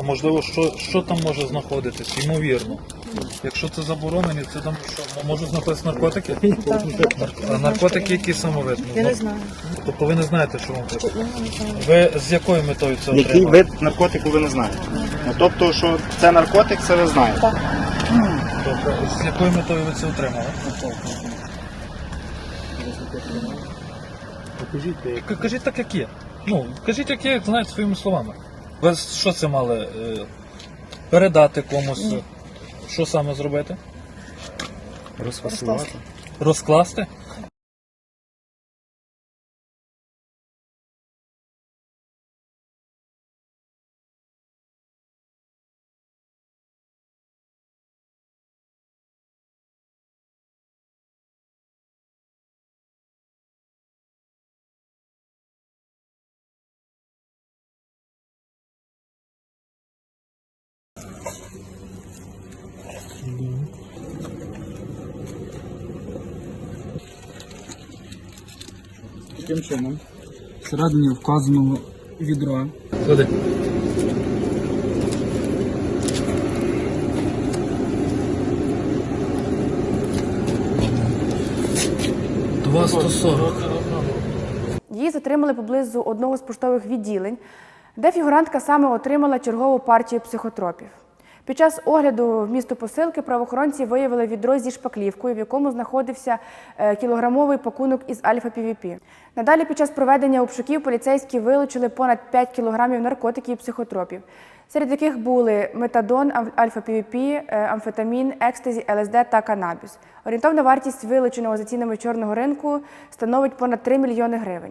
А можливо, що, що там може знаходитись? Ймовірно. Якщо це заборонені, це там що м- можуть знаходитися наркотики? А наркотики які саме? Я не знаю. Тобто ви не знаєте, що вам знаю. Ви з якою метою це Який отримали? вид наркотику ви не знаєте. Ну, тобто, що це наркотик, це ви знаєте. Так. Тобто, з якою метою ви це отримали? Кажіть так, як є. Ну, кажіть, як є, знаєте своїми словами. Ви що це мали е, передати комусь? Що саме зробити? Розфасувати. Розкласти? Таким чином, всередині вказаного відра? Два сорок. Її затримали поблизу одного з поштових відділень, де фігурантка саме отримала чергову партію психотропів. Під час огляду в місто посилки правоохоронці виявили відро зі шпаклівкою, в якому знаходився е, кілограмовий пакунок із альфа-півіпі. Надалі під час проведення обшуків поліцейські вилучили понад 5 кілограмів наркотиків і психотропів, серед яких були метадон, альфа-півіпі, е, амфетамін, екстазі, ЛСД та канабіс. Орієнтовна вартість вилученого за цінами чорного ринку становить понад 3 мільйони гривень.